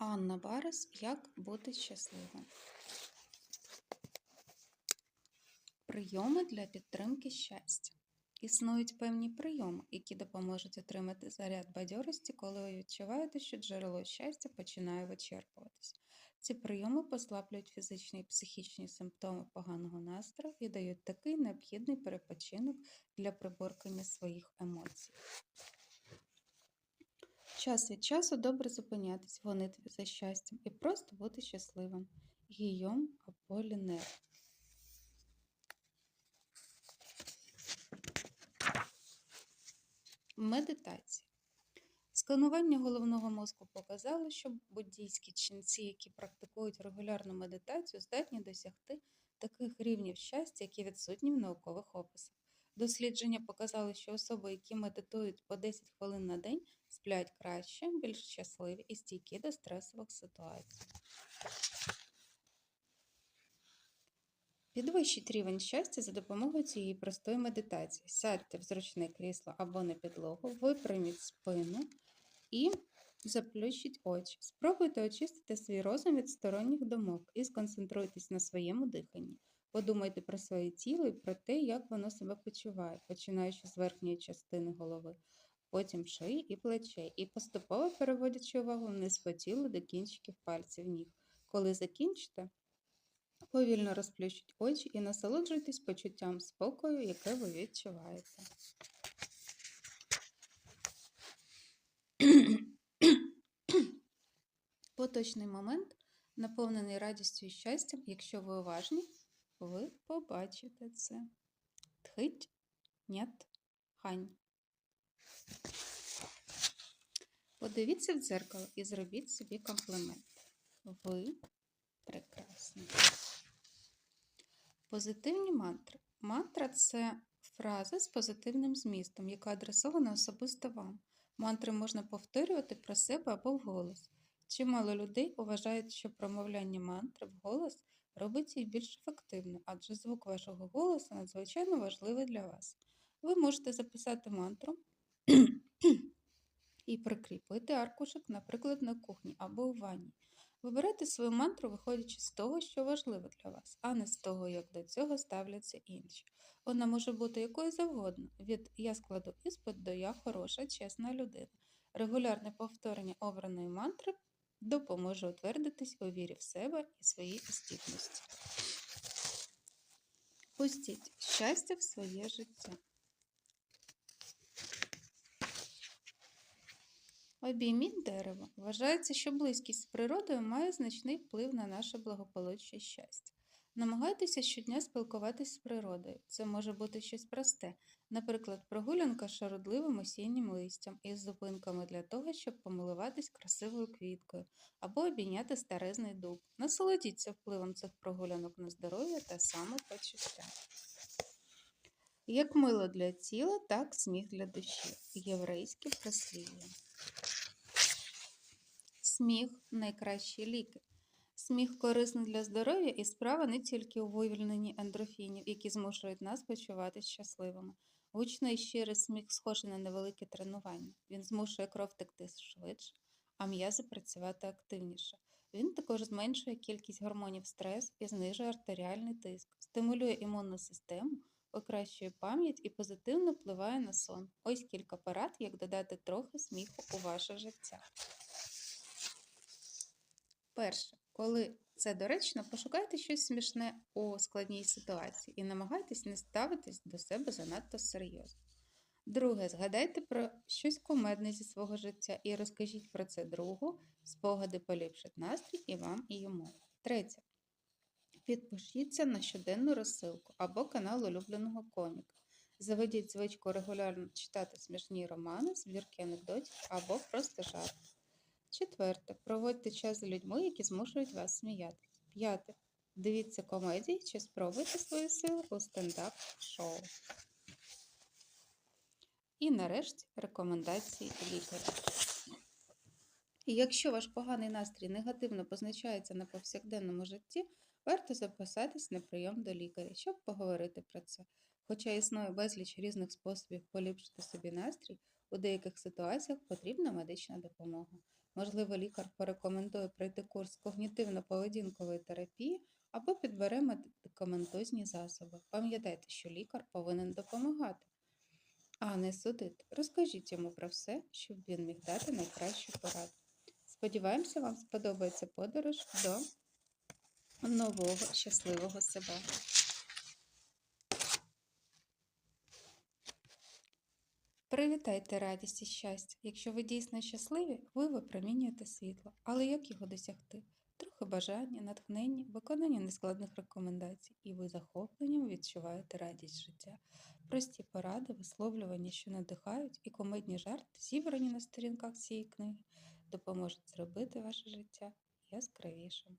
Анна Барес Як бути щасливим. Прийоми для підтримки щастя. Існують певні прийоми, які допоможуть отримати заряд бадьорості, коли ви відчуваєте, що джерело щастя починає вичерпуватись. Ці прийоми послаблюють фізичні і психічні симптоми поганого настрою і дають такий необхідний перепочинок для приборкання своїх емоцій. Час від часу добре зупинятись в гонитві за щастям і просто бути щасливим. Гійом Аполінер. Медитація. Сканування головного мозку показало, що буддійські ченці, які практикують регулярну медитацію, здатні досягти таких рівнів щастя, які відсутні в наукових описах. Дослідження показали, що особи, які медитують по 10 хвилин на день, сплять краще, більш щасливі і стійкі до стресових ситуацій. Підвищіть рівень щастя за допомогою цієї простої медитації. Сядьте в зручне крісло або на підлогу, випряміть спину і заплющіть очі. Спробуйте очистити свій розум від сторонніх думок і сконцентруйтесь на своєму диханні. Подумайте про своє тіло і про те, як воно себе почуває, починаючи з верхньої частини голови, потім шиї і плечей, і поступово переводячи увагу вниз по тілу до кінчиків пальців ніг. Коли закінчите, повільно розплющіть очі і насолоджуйтесь почуттям спокою, яке ви відчуваєте. Поточний момент, наповнений радістю і щастям, якщо ви уважні, ви побачите це. Тхить, нят, хань. Подивіться в дзеркало і зробіть собі комплімент. Ви прекрасні. Позитивні мантри. Мантра це фраза з позитивним змістом, яка адресована особисто вам. Мантри можна повторювати про себе або вголос. Чимало людей вважають, що промовляння мантри вголос робить її більш ефективною, адже звук вашого голосу надзвичайно важливий для вас. Ви можете записати мантру і прикріпити аркушик, наприклад, на кухні або у ванні. Вибирайте свою мантру, виходячи з того, що важливо для вас, а не з того, як до цього ставляться інші. Вона може бути якою завгодно, від я складу іспит до я хороша, чесна людина. Регулярне повторення обраної мантри допоможе утвердитись у вірі в себе і своїй істітності. Пустіть щастя в своє життя. Обійміть дерево. Вважається, що близькість з природою має значний вплив на наше благополуччя і щастя. Намагайтеся щодня спілкуватись з природою. Це може бути щось просте, наприклад, прогулянка з шародливим осіннім листям із зупинками для того, щоб помилуватись красивою квіткою або обійняти старезний дуб. Насолодіться впливом цих прогулянок на здоров'я та самопочуття. Як мило для тіла, так сміх для душі. Єврейське прислів'я. Сміх найкращі ліки. Сміх корисний для здоров'я і справа не тільки у вивільненні ендорфінів, які змушують нас почуватися щасливими. Гучний щирий сміх схожий на невелике тренування. Він змушує кров текти швидше, а м'язи працювати активніше. Він також зменшує кількість гормонів стресу і знижує артеріальний тиск, стимулює імунну систему, покращує пам'ять і позитивно впливає на сон. Ось кілька порад, як додати трохи сміху у ваше життя. Перше, коли це доречно, пошукайте щось смішне у складній ситуації і намагайтесь не ставитись до себе занадто серйозно. Друге, згадайте про щось кумедне зі свого життя і розкажіть про це другу, спогади поліпшать настрій і вам, і йому. Третє. Підпишіться на щоденну розсилку або канал улюбленого коміка. Заведіть звичку регулярно читати смішні романи, збірки анекдотів або просто жарти. Четверте. Проводьте час з людьми, які змушують вас сміятися. П'яте. Дивіться комедії чи спробуйте свої сили у стендап-шоу. І нарешті рекомендації лікаря. Якщо ваш поганий настрій негативно позначається на повсякденному житті, варто записатись на прийом до лікаря, щоб поговорити про це. Хоча існує безліч різних способів поліпшити собі настрій, у деяких ситуаціях потрібна медична допомога. Можливо, лікар порекомендує пройти курс когнітивно-поведінкової терапії або підбере медикаментозні засоби. Пам'ятайте, що лікар повинен допомагати, а не судити. Розкажіть йому про все, щоб він міг дати найкращу пораду. Сподіваємося, вам сподобається подорож до нового щасливого себе. Привітайте радість і щастя. Якщо ви дійсно щасливі, ви випромінюєте світло. Але як його досягти? Трохи бажання, натхнення, виконання нескладних рекомендацій, і ви захопленням відчуваєте радість життя. Прості поради, висловлювання, що надихають, і комедні жарти, зібрані на сторінках цієї книги, допоможуть зробити ваше життя яскравішим.